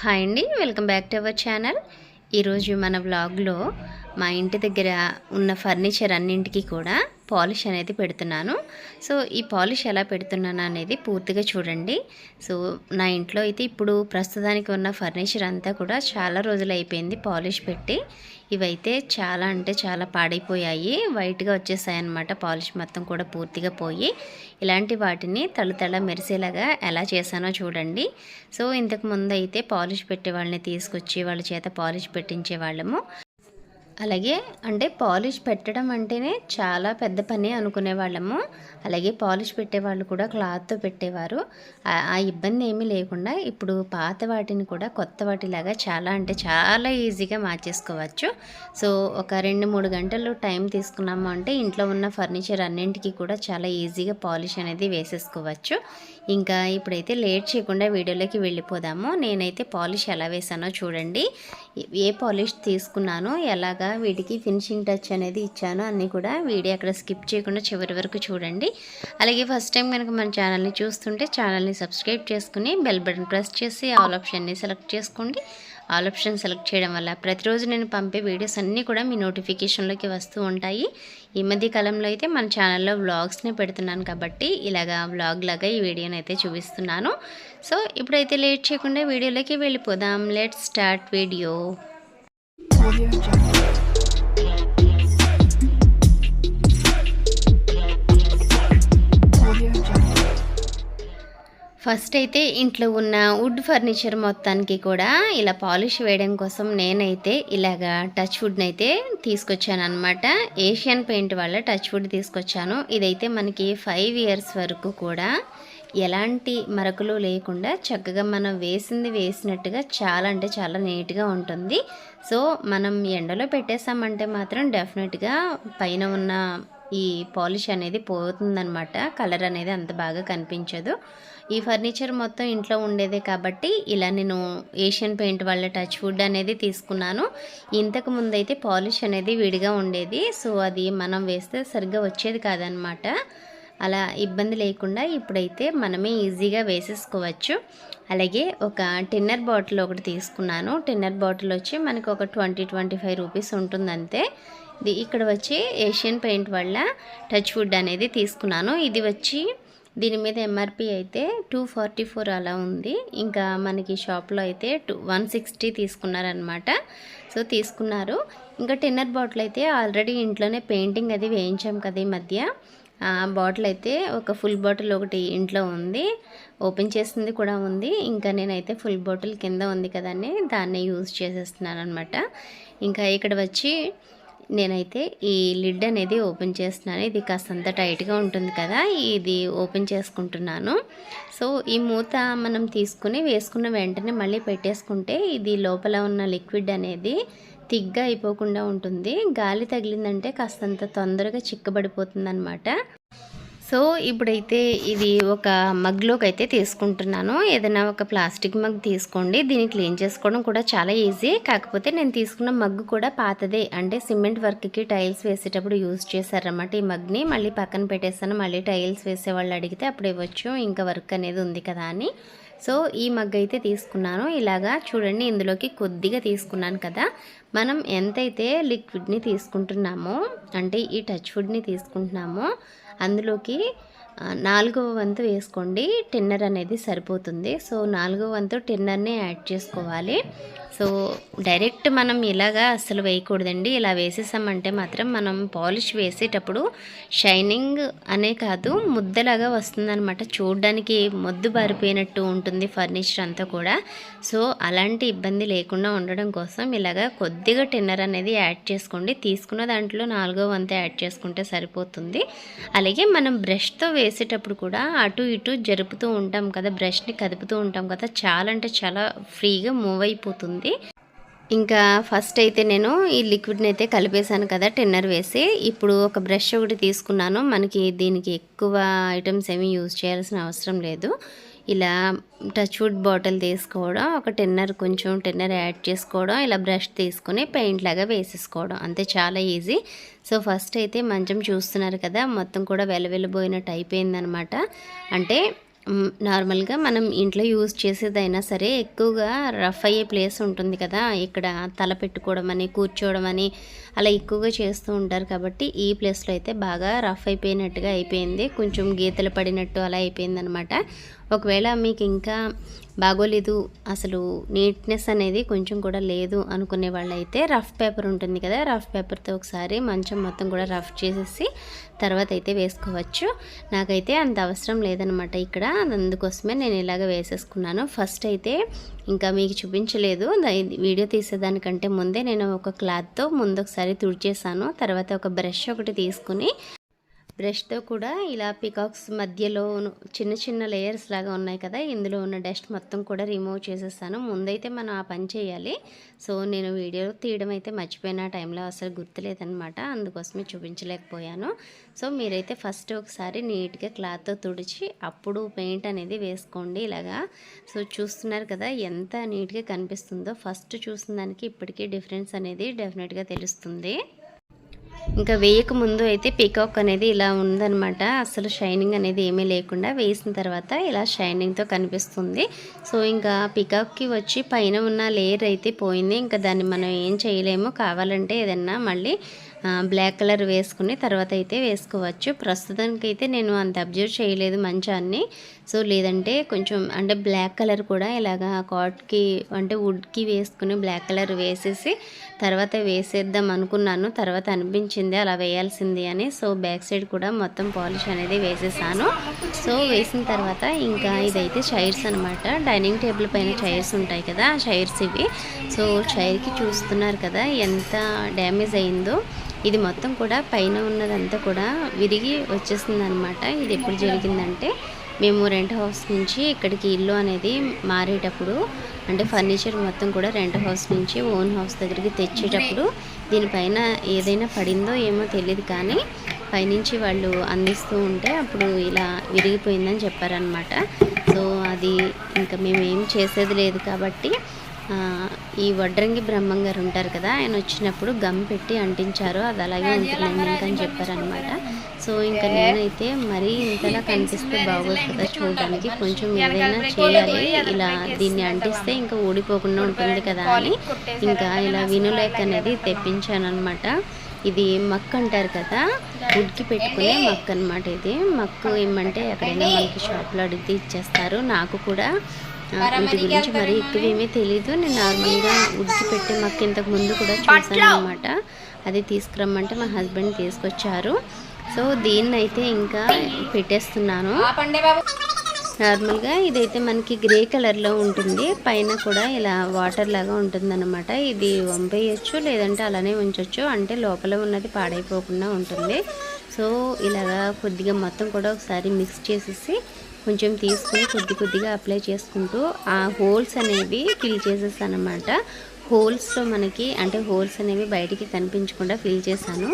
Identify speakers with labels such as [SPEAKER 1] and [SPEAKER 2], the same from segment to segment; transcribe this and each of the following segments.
[SPEAKER 1] Hi అండి welcome back to our channel. ఈరోజు మన వ్లాగ్లో మా ఇంటి దగ్గర ఉన్న ఫర్నిచర్ అన్నింటికి కూడా పాలిష్ అనేది పెడుతున్నాను. సో ఈ పాలిష్ ఎలా పెడుతున్నాను అనేది పూర్తిగా చూడండి. సో నా ఇంట్లో అయితే ఇప్పుడు ప్రస్తుతానికి ఉన్న ఫర్నిచర్ అంతా కూడా చాలా రోజులు అయిపోయింది పాలిష్ పెట్టి. ఇవైతే చాలా అంటే చాలా పాడైపోయాయి. వైట్గా వచ్చేసాయి అనమాట పాలిష్ మొత్తం కూడా పూర్తిగా పోయి. ఇలాంటి వాటిని తళతళ మెరిసేలాగా ఎలా చేశానో చూడండి. సో ఇంతకు ముందు అయితే పాలిష్ పెట్టే వాళ్ళని తీసుకొచ్చి వాళ్ళ చేత పాలిష్ పెట్టించే వాళ్ళము. అలాగే అంటే పాలిష్ పెట్టడం అంటేనే చాలా పెద్ద పని అనుకునే వాళ్ళము అలాగే పాలిష్ పెట్టేవాళ్ళు కూడా క్లాత్తో పెట్టేవారు. ఆ- ఆ ఇబ్బంది ఏమీ లేకుండా ఇప్పుడు పాత వాటిని కూడా కొత్త వాటిలాగా చాలా అంటే చాలా ఈజీగా మార్చేసుకోవచ్చు. సో ఒక రెండు మూడు గంటలు టైం తీసుకున్నాము అంటే ఇంట్లో ఉన్న ఫర్నిచర్ అన్నింటికి కూడా చాలా ఈజీగా పాలిష్ అనేది వేసేసుకోవచ్చు. ఇంకా ఇప్పుడైతే లేట్ చేయకుండా వీడియోలోకి వెళ్ళిపోదాము. నేనైతే పాలిష్ ఎలా వేసానో చూడండి. ఏ పాలిష్ తీసుకున్నాను ఎలాగా వీటికి ఫినిషింగ్ టచ్ అనేది ఇచ్చాను అన్నీ కూడా వీడియో అక్కడ స్కిప్ చేయకుండా చివరి వరకు చూడండి. అలాగే ఫస్ట్ టైం కనుక మన ఛానల్ని చూస్తుంటే ఛానల్ని సబ్స్క్రైబ్ చేసుకుని బెల్ బటన్ ప్రెస్ చేసి ఆల్ ఆప్షన్ని సెలెక్ట్ చేసుకోండి. ఆల్ ఆప్షన్ సెలెక్ట్ చేయడం వల్ల ప్రతిరోజు నేను పంపే వీడియోస్ అన్నీ కూడా మీ నోటిఫికేషన్లోకి వస్తూ ఉంటాయి. ఈ మధ్య కాలంలో అయితే మన ఛానల్లో వ్లాగ్స్ని పెడుతున్నాను కాబట్టి ఇలాగా వ్లాగ్ లాగా ఈ వీడియోని అయితే చూపిస్తున్నాను. సో ఇప్పుడైతే లేట్ చేయకుండా వీడియోలోకి వెళ్ళిపోదాం. Let start video. ఫస్ట్ అయితే ఇంట్లో ఉన్న వుడ్ ఫర్నిచర్ మొత్తానికి కూడా ఇలా పాలిష్ వేయడం కోసం నేనైతే ఇలాగా టచ్ వుడ్ని అయితే తీసుకొచ్చాను అనమాట ఏషియన్ పెయింట్ వాళ్ళ టచ్ వుడ్ తీసుకొచ్చాను. ఇదైతే మనకి ఫైవ్ ఇయర్స్ వరకు కూడా ఎలాంటి మరకలు లేకుండా చక్కగా మనం వేసింది వేసినట్టుగా చాలా అంటే చాలా నీట్గా ఉంటుంది. సో మనం ఎండలో పెట్టేసామంటే మాత్రం డెఫినెట్గా పైన ఉన్న ఈ పాలిష్ అనేది పోతుందన్నమాట. కలర్ అనేది అంత బాగా కనిపించదు. ఈ ఫర్నిచర్ మొత్తం ఇంట్లో ఉండేదే కాబట్టి ఇలా నేను ఏషియన్ పెయింట్ వాళ్ళ టచ్ వుడ్ అనేది తీసుకున్నాను. ఇంతకు ముందైతే పాలిష్ అనేది విడిగా ఉండేది. సో అది మనం వేస్తే సరిగ్గా వచ్చేది కాదనమాట అలా ఇబ్బంది లేకుండా ఇప్పుడైతే మనమే ఈజీగా వేసేసుకోవచ్చు. అలాగే ఒక టిన్నర్ బాటిల్ ఒకటి తీసుకున్నాను. టిన్నర్ బాటిల్ వచ్చి మనకు ఒక ట్వంటీ ట్వంటీ ఫైవ్ రూపీస్ ఉంటుంది అంతే ఇది ఇక్కడ వచ్చి ఏషియన్ పెయింట్ వల్ల టచ్ వుడ్ అనేది తీసుకున్నాను. ఇది వచ్చి దీని మీద ఎంఆర్పి అయితే టూ ఫార్టీ ఫోర్ అలా ఉంది. ఇంకా మనకి షాప్లో అయితే టూ వన్ సిక్స్టీ తీసుకున్నారనమాట సో తీసుకున్నారు. ఇంకా టిన్నర్ బాటిల్ అయితే ఆల్రెడీ ఇంట్లోనే పెయింటింగ్ అది వేయించాం కదా ఈ మధ్య. ఆ బాటిల్ అయితే ఒక ఫుల్ బాటిల్ ఒకటి ఇంట్లో ఉంది. ఓపెన్ చేసింది కూడా ఉంది. ఇంకా నేనైతే ఫుల్ బాటిల్ కింద ఉంది కదండి దాన్ని యూజ్ చేసేస్తున్నాను అనమాట ఇంకా ఇక్కడ వచ్చి నేనైతే ఈ లిడ్ అనేది ఓపెన్ చేస్తున్నాను. ఇది కాస్తంత టైట్గా ఉంటుంది కదా ఇది ఓపెన్ చేసుకుంటున్నాను. సో ఈ మూత మనం తీసుకుని వేసుకున్న వెంటనే మళ్ళీ పెట్టేసుకుంటే ఇది లోపల ఉన్న లిక్విడ్ అనేది తిగ్గా అయిపోకుండా ఉంటుంది. గాలి తగిలిందంటే కాస్తంత తొందరగా చిక్కబడిపోతుంది అనమాట సో ఇప్పుడైతే ఇది ఒక మగ్లోకి అయితే తీసుకుంటున్నాను. ఏదైనా ఒక ప్లాస్టిక్ మగ్ తీసుకోండి. దీన్ని క్లీన్ చేసుకోవడం కూడా చాలా ఈజీ. కాకపోతే నేను తీసుకున్న మగ్గు కూడా పాతదే. అంటే సిమెంట్ వర్క్కి టైల్స్ వేసేటప్పుడు యూజ్ చేశారన్నమాట ఈ మగ్ని. మళ్ళీ పక్కన పెట్టేస్తాను. మళ్ళీ టైల్స్ వేసే వాళ్ళు అడిగితే అప్పుడు ఇవ్వచ్చు. ఇంకా వర్క్ అనేది ఉంది కదా అని. సో ఈ మగ్ అయితే తీసుకున్నాను. ఇలాగా చూడండి ఇందులోకి కొద్దిగా తీసుకున్నాను కదా. మనం ఎంతైతే లిక్విడ్ని తీసుకుంటున్నామో అంటే ఈ టచ్ ఫుడ్ని తీసుకుంటున్నామో అందులోకి నాలుగవ వంతు వేసుకోండి. టిన్నర్ అనేది సరిపోతుంది. సో నాలుగవ వంతు టిన్నర్ని యాడ్ చేసుకోవాలి. సో డైరెక్ట్ మనం ఇలాగా అస్సలు వేయకూడదండి. ఇలా వేసేసామంటే మాత్రం మనం పాలిష్ వేసేటప్పుడు షైనింగ్ అనే కాదు ముద్దలాగా వస్తుందనమాట చూడడానికి మొద్దు బారిపోయినట్టు ఉంటుంది ఫర్నిచర్ అంతా కూడా. సో అలాంటి ఇబ్బంది లేకుండా ఉండడం కోసం ఇలాగా కొద్దిగా టిన్నర్ అనేది యాడ్ చేసుకోండి. తీసుకున్న దాంట్లో నాలుగో వంత యాడ్ చేసుకుంటే సరిపోతుంది. అలాగే మనం బ్రష్తో వేసేటప్పుడు కూడా అటు ఇటు జరుపుతూ ఉంటాం కదా బ్రష్ని కదుపుతూ ఉంటాం కదా చాలా అంటే చాలా ఫ్రీగా మూవ్ అయిపోతుంది. ఇంకా ఫస్ట్ అయితే నేను ఈ లిక్విడ్ని అయితే కలిపేశాను కదా టెన్నర్ వేసి. ఇప్పుడు ఒక బ్రష్ ఒకటి తీసుకున్నాను. మనకి దీనికి ఎక్కువ ఐటమ్స్ ఏమీ యూజ్ చేయాల్సిన అవసరం లేదు. ఇలా టచ్ వుడ్ బాటిల్ తీసుకోవడం ఒక టెన్నర్ కొంచెం టెన్నర్ యాడ్ చేసుకోవడం ఇలా బ్రష్ తీసుకొని పెయింట్ లాగా వేసేసుకోవడం. అంతే చాలా ఈజీ సో ఫస్ట్ అయితే మంచం చూస్తున్నారు కదా మొత్తం కూడా వెలవెలిపోయినట్టు అయిపోయిందనమాట అంటే నార్మల్గా మనం ఇంట్లో యూజ్ చేసేదైనా సరే ఎక్కువగా రఫ్ అయ్యే ప్లేస్ ఉంటుంది కదా ఇక్కడ తల పెట్టుకోవడం అని కూర్చోవడం అని అలా ఎక్కువగా చేస్తూ ఉంటారు కాబట్టి ఈ ప్లేస్లో అయితే బాగా రఫ్ అయిపోయినట్టుగా అయిపోయింది. కొంచెం గీతలు పడినట్టు అలా అయిపోయింది అనమాట ఒకవేళ మీకు ఇంకా బాగోలేదు అసలు నీట్నెస్ అనేది కొంచెం కూడా లేదు అనుకునే వాళ్ళైతే రఫ్ పేపర్ ఉంటుంది కదా రఫ్ పేపర్తో ఒకసారి మంచం మొత్తం కూడా రఫ్ చేసేసి తర్వాత అయితే వేసుకోవచ్చు. నాకైతే అంత అవసరం లేదనమాట ఇక్కడ అందుకోసమే నేను ఇలాగ వేసేసుకున్నాను. ఫస్ట్ అయితే ఇంకా మీకు చూపించలేదు వీడియో తీసేదానికంటే ముందే నేను ఒక క్లాత్తో ముందు ఒకసారి తుడిచేసాను తర్వాత ఒక బ్రష్ ఒకటి తీసుకుని బ్రష్తో కూడా ఇలా పికాక్స్ మధ్యలో చిన్న చిన్న లేయర్స్ లాగా ఉన్నాయి కదా ఇందులో ఉన్న డస్ట్ మొత్తం కూడా రిమూవ్ చేసేస్తాను. ముందైతే మనం ఆ పని చేయాలి. సో నేను వీడియో తీయడం అయితే మర్చిపోయిన ఆ టైంలో అసలు గుర్తులేదనమాట అందుకోసమే చూపించలేకపోయాను. సో మీరైతే ఫస్ట్ ఒకసారి నీట్గా క్లాత్తో తుడిచి అప్పుడు పెయింట్ అనేది వేసుకోండి ఇలాగా. సో చూస్తున్నారు కదా ఎంత నీట్గా కనిపిస్తుందో. ఫస్ట్ చూసిన దానికి ఇప్పటికీ డిఫరెన్స్ అనేది డెఫినెట్గా తెలుస్తుంది. ఇంకా వేయక ముందు అయితే పీకాక్ అనేది ఇలా ఉందన్నమాట. అసలు షైనింగ్ అనేది ఏమీ లేకుండా వేసిన తర్వాత ఇలా షైనింగ్తో కనిపిస్తుంది. సో ఇంకా పీకాక్కి వచ్చి పైన ఉన్న లేయర్ అయితే పోయింది. ఇంకా దాన్ని మనం ఏం చేయలేము. కావాలంటే ఏదన్నా మళ్ళీ బ్లాక్ కలర్ వేసుకుని తర్వాత అయితే వేసుకోవచ్చు. ప్రస్తుతానికి అయితే నేను అంత అబ్జర్వ్ చేయలేదు మంచాన్ని. సో లేదంటే కొంచెం అంటే బ్లాక్ కలర్ కూడా ఇలాగా కాట్కి అంటే వుడ్కి వేసుకుని బ్లాక్ కలర్ వేసేసి తర్వాత వేసేద్దాం అనుకున్నాను. తర్వాత అనిపించింది అలా వేయాల్సింది అని. సో బ్యాక్ సైడ్ కూడా మొత్తం పాలిష్ అనేది వేసేసాను. సో వేసిన తర్వాత ఇంకా ఇదైతే చైర్స్ అనమాట డైనింగ్ టేబుల్ పైన చైర్స్ ఉంటాయి కదా ఆ చైర్స్ ఇవి. సో చైర్కి చూస్తున్నారు కదా ఎంత డ్యామేజ్ అయిందో. ఇది మొత్తం కూడా పైన ఉన్నదంతా కూడా విరిగి వచ్చేసింది అనమాట ఇది ఎప్పుడు జరిగిందంటే మేము రెంట్ హౌస్ నుంచి ఇక్కడికి ఇల్లు అనేది మారేటప్పుడు అంటే ఫర్నిచర్ మొత్తం కూడా రెంట్ హౌస్ నుంచి ఓన్ హౌస్ దగ్గరికి తెచ్చేటప్పుడు దీనిపైన ఏదైనా పడిందో ఏమో తెలియదు కానీ పైనుంచి వాళ్ళు అందిస్తూ ఉంటే అప్పుడు ఇలా విరిగిపోయిందని చెప్పారనమాట సో అది ఇంకా మేము ఏం చేసేది లేదు కాబట్టి ఈ వడ్రంగి బ్రహ్మం గారు ఉంటారు కదా ఆయన వచ్చినప్పుడు గమ్ పెట్టి అంటించారు అది అలాగే ఉంటుందండి ఇంకా అని చెప్పారనమాట సో ఇంకా నేనైతే మరీ ఇంతలా కనిపిస్తే బాగోదు కదా చూడడానికి. కొంచెం ఏదైనా చేయాలి ఇలా దీన్ని అంటిస్తే ఇంకా ఊడిపోకుండా ఉంటుంది కదా అని ఇంకా ఇలా వినులేక్ అనేది తెప్పించాను అనమాట ఇది మక్ అంటారు కదా ఉడికి పెట్టుకునే మక్ అనమాట ఇది. మక్కు ఏమంటే ఎక్కడైనా మనకి షాప్లో అడిగితే ఇచ్చేస్తారు. నాకు కూడా వీటి గురించి మరి ఎక్కువ ఏమీ తెలీదు. నేను నార్మల్గా ఉడికి పెట్టే మక్క ఇంతకు ముందు కూడా చూసాను అనమాట అది తీసుకురమ్మంటే మా హస్బెండ్ తీసుకొచ్చారు. సో దీన్ని అయితే ఇంకా పెట్టేస్తున్నాను. నార్మల్గా ఇదైతే మనకి గ్రే కలర్లో ఉంటుంది. పైన కూడా ఇలా వాటర్ లాగా ఉంటుందన్నమాట. ఇది వంపేయచ్చు లేదంటే అలానే ఉంచవచ్చు అంటే లోపల ఉన్నది పాడైపోకుండా ఉంటుంది. సో ఇలాగా కొద్దిగా మొత్తం కూడా ఒకసారి మిక్స్ చేసేసి కొంచెం తీసుకుని కొద్ది కొద్దిగా అప్లై చేసుకుంటూ ఆ హోల్స్ అనేవి ఫిల్ చేసేస్తాను అనమాట హోల్స్లో మనకి అంటే హోల్స్ అనేవి బయటికి కనిపించకుండా ఫిల్ చేశాను.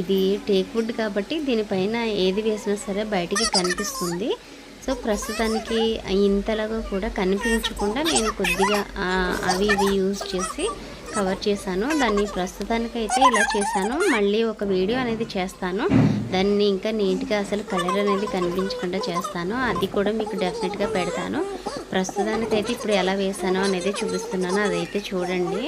[SPEAKER 1] ఇది టేక్ వుడ్ కాబట్టి దీనిపైన ఏది వేసినా సరే బయటికి కనిపిస్తుంది. సో ప్రస్తుతానికి ఇంతలాగా కూడా కనిపించకుండా నేను కొద్దిగా అవి ఇవి యూజ్ చేసి కవర్ చేశాను. దాన్ని ప్రస్తుతానికైతే ఇలా చేశాను. మళ్ళీ ఒక వీడియో అనేది చేస్తాను. దాన్ని ఇంకా నీట్గా అసలు కలర్ అనేది కనిపించకుండా చేస్తాను. అది కూడా మీకు డెఫినెట్గా పెడతాను. ప్రస్తుతానికైతే ఇప్పుడు ఎలా వేసానో అనేది చూపిస్తున్నాను. అదైతే చూడండి.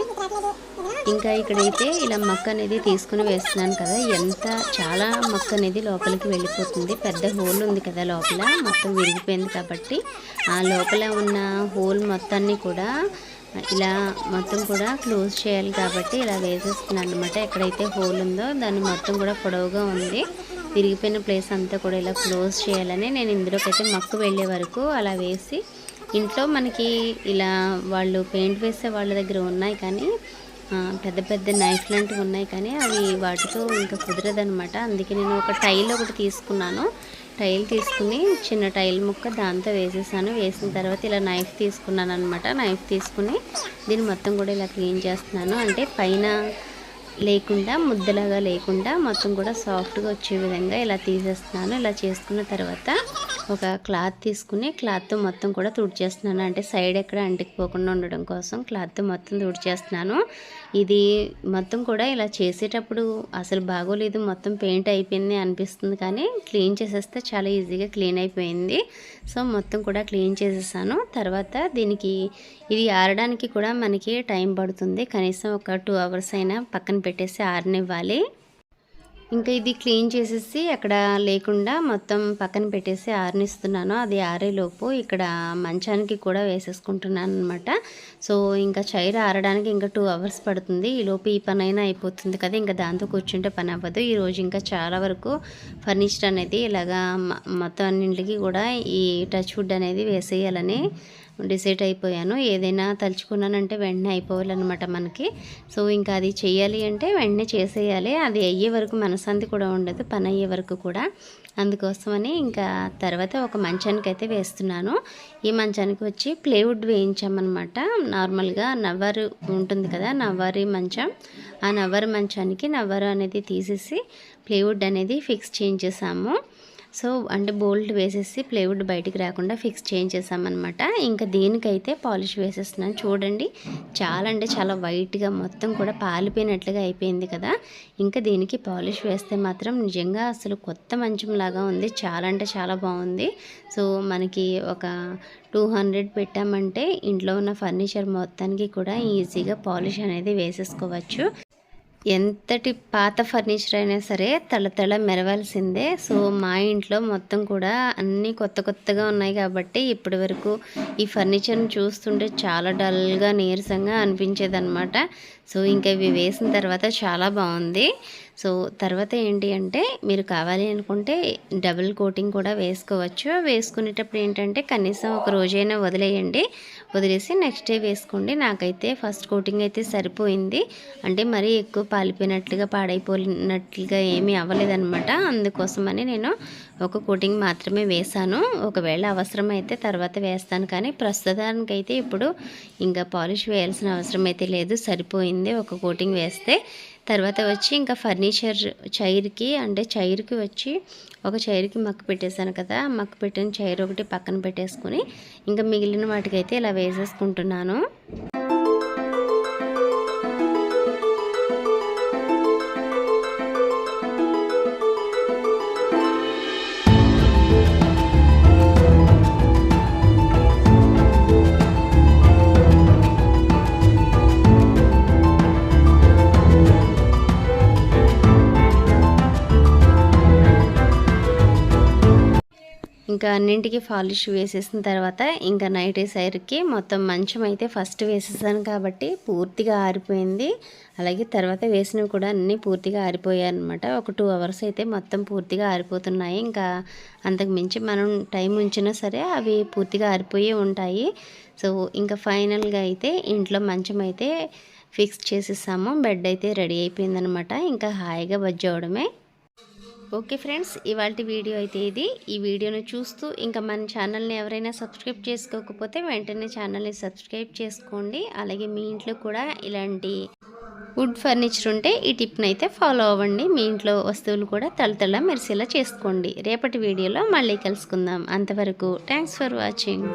[SPEAKER 1] ఇంకా ఇక్కడైతే ఇలా మక్క అనేది తీసుకుని వేస్తున్నాను కదా. ఎంత చాలా మక్క అనేది లోపలికి వెళ్ళిపోతుంది. పెద్ద హోల్ ఉంది కదా లోపల. మొత్తం విరిగిపోయింది కాబట్టి ఆ లోపల ఉన్న హోల్ మొత్తాన్ని కూడా ఇలా మొత్తం కూడా క్లోజ్ చేయాలి కాబట్టి ఇలా వేసేస్తున్నాను అనమాట ఎక్కడైతే హోల్ ఉందో దాన్ని మొత్తం కూడా పొడవుగా ఉంది. విరిగిపోయిన ప్లేస్ అంతా కూడా ఇలా క్లోజ్ చేయాలని నేను ఇందులోకైతే మక్కు వెళ్ళే వరకు అలా వేసి ఇంట్లో మనకి ఇలా వాళ్ళు పెయింట్ వేసే వాళ్ళ దగ్గర ఉన్నాయి కానీ పెద్ద పెద్ద నైఫ్ లాంటివి ఉన్నాయి కానీ అవి వాటితో ఇంకా కుదరదనమాట అందుకే నేను ఒక టైల్ ఒకటి తీసుకున్నాను. టైల్ తీసుకుని చిన్న టైల్ ముక్క దాంతో వేసేసాను. వేసిన తర్వాత ఇలా నైఫ్ తీసుకున్నాను అనమాట నైఫ్ తీసుకుని దీన్ని మొత్తం కూడా ఇలా క్లీన్ చేస్తున్నాను. అంటే పైన లేకుండా ముద్దలాగా లేకుండా మొత్తం కూడా సాఫ్ట్గా వచ్చే విధంగా ఇలా తీసేస్తున్నాను. ఇలా చేసుకున్న తర్వాత ఒక క్లాత్ తీసుకుని క్లాత్తో మొత్తం కూడా తుడిచేస్తున్నాను. అంటే సైడ్ ఎక్కడ అంటికిపోకుండా ఉండడం కోసం క్లాత్తో మొత్తం తుడిచేస్తున్నాను. ఇది మొత్తం కూడా ఇలా చేసేటప్పుడు అసలు బాగోలేదు మొత్తం పెయింట్ అయిపోయింది అనిపిస్తుంది కానీ క్లీన్ చేసేస్తే చాలా ఈజీగా క్లీన్ అయిపోయింది. సో మొత్తం కూడా క్లీన్ చేసేసాను. తర్వాత దీనికి ఇది ఆరడానికి కూడా మనకి టైం పడుతుంది. కనీసం ఒక టూ అవర్స్ అయినా పక్కన పెట్టేసి ఆరనివ్వాలి. ఇంకా ఇది క్లీన్ చేసేసి అక్కడ లేకుండా మొత్తం పక్కన పెట్టేసి ఆరనిస్తున్నాను. అది ఆరేలోపు ఇక్కడ మంచానికి కూడా వేసేసుకుంటున్నాను అనమాట సో ఇంకా చైర్ ఆరడానికి ఇంకా టూ అవర్స్ పడుతుంది. ఈ లోపు ఈ పని అయినా అయిపోతుంది కదా ఇంకా దాంతో కూర్చుంటే పని అవ్వదు. ఈరోజు ఇంకా చాలా వరకు ఫర్నిచర్ అనేది ఇలాగా మొత్తం అన్నింటికి కూడా ఈ టచ్ వుడ్ అనేది వేసేయాలని డిసైడ్ అయిపోయాను. ఏదైనా తలుచుకున్నానంటే వెంటనే అయిపోవాలన్నమాట మనకి. సో ఇంకా అది చేయాలి అంటే వెంటనే చేసేయాలి. అది అయ్యే వరకు మనశాంతి కూడా ఉండదు పని అయ్యే వరకు కూడా. అందుకోసమని ఇంకా తర్వాత ఒక మంచానికి అయితే వేస్తున్నాను. ఈ మంచానికి వచ్చి ప్లేవుడ్ వేయించామన్నమాట. నార్మల్గా నవ్వారు ఉంటుంది కదా నవ్వారి మంచం. ఆ నవ్వరు మంచానికి నవ్వారు అనేది తీసేసి ప్లేవుడ్ అనేది ఫిక్స్ చేయించేసాము. సో అంటే బోల్ట్ వేసేసి ప్లేవుడ్ బయటికి రాకుండా ఫిక్స్ చేయించేసామన్నమాట. ఇంకా దీనికైతే పాలిష్ వేసేస్తున్నాను చూడండి. చాలా అంటే చాలా వైట్గా మొత్తం కూడా పాలిపోయినట్లుగా అయిపోయింది కదా. ఇంకా దీనికి పాలిష్ వేస్తే మాత్రం నిజంగా అసలు కొత్త మంచం లాగా ఉంది. చాలా అంటే చాలా బాగుంది. సో మనకి ఒక టూ హండ్రెడ్ పెట్టామంటే ఇంట్లో ఉన్న ఫర్నిచర్ మొత్తానికి కూడా ఈజీగా పాలిష్ అనేది వేసేసుకోవచ్చు. ఎంతటి పాత ఫర్నిచర్ అయినా సరే తళతళ మెరవాల్సిందే. సో మా ఇంట్లో మొత్తం కూడా అన్నీ కొత్త కొత్తగా ఉన్నాయి కాబట్టి ఇప్పటి వరకు ఈ ఫర్నిచర్ని చూస్తుంటే చాలా డల్గా నీరసంగా అనిపించేది అనమాట సో ఇంకా ఇవి వేసిన తర్వాత చాలా బాగుంది. సో తర్వాత ఏంటి అంటే మీరు కావాలి అనుకుంటే డబుల్ కోటింగ్ కూడా వేసుకోవచ్చు. వేసుకునేటప్పుడు ఏంటంటే కనీసం ఒక రోజైనా వదిలేయండి. వదిలేసి నెక్స్ట్ డే వేసుకోండి. నాకైతే ఫస్ట్ కోటింగ్ అయితే సరిపోయింది. అంటే మరీ ఎక్కువ పాలిపోయినట్లుగా పాడైపోయినట్లుగా ఏమీ అవ్వలేదన్నమాట. అందుకోసమని నేను ఒక కోటింగ్ మాత్రమే వేశాను. ఒకవేళ అవసరమైతే తర్వాత వేస్తాను. కానీ ప్రస్తుతానికైతే ఇప్పుడు ఇంకా పాలిష్ వేయాల్సిన అవసరం అయితే లేదు. సరిపోయింది ఒక కోటింగ్ వేస్తే. తర్వాత వచ్చి ఇంకా ఫర్నిచర్ చైర్కి అంటే చైర్కి వచ్చి ఒక చైర్కి మక్కు పెట్టేశాను కదా మక్కు పెట్టిన చైర్ ఒకటి పక్కన పెట్టేసుకుని ఇంకా మిగిలిన వాటికైతే ఇలా వేసేసుకుంటున్నాను. ఇంకా అన్నింటికి పాలిష్ వేసేసిన తర్వాత ఇంకా నైట్ సైర్కి మొత్తం మంచం అయితే ఫస్ట్ వేసేసాను కాబట్టి పూర్తిగా ఆరిపోయింది. అలాగే తర్వాత వేసినవి కూడా అన్నీ పూర్తిగా ఆరిపోయాయి అనమాట ఒక టూ అవర్స్ అయితే మొత్తం పూర్తిగా ఆరిపోతున్నాయి. ఇంకా అంతకు మించి మనం టైం ఉంచినా సరే అవి పూర్తిగా ఆరిపోయి ఉంటాయి. సో ఇంకా ఫైనల్గా అయితే ఇంట్లో మంచం అయితే ఫిక్స్ చేసేసాము. బెడ్ అయితే రెడీ అయిపోయిందనమాట ఇంకా హాయిగా బజ్జవడమే ఓకే ఫ్రెండ్స్ ఇవాళ వీడియో అయితే ఇది. ఈ వీడియోను చూస్తూ ఇంకా మన ఛానల్ని ఎవరైనా సబ్స్క్రైబ్ చేసుకోకపోతే వెంటనే ఛానల్ని సబ్స్క్రైబ్ చేసుకోండి. అలాగే మీ ఇంట్లో కూడా ఇలాంటి వుడ్ ఫర్నిచర్ ఉంటే ఈ టిప్ని అయితే ఫాలో అవ్వండి. మీ ఇంట్లో వస్తువులు కూడా తలతల మెరిసేలా చేసుకోండి. రేపటి వీడియోలో మళ్ళీ కలుసుకుందాం. అంతవరకు థ్యాంక్స్ ఫర్ వాచింగ్.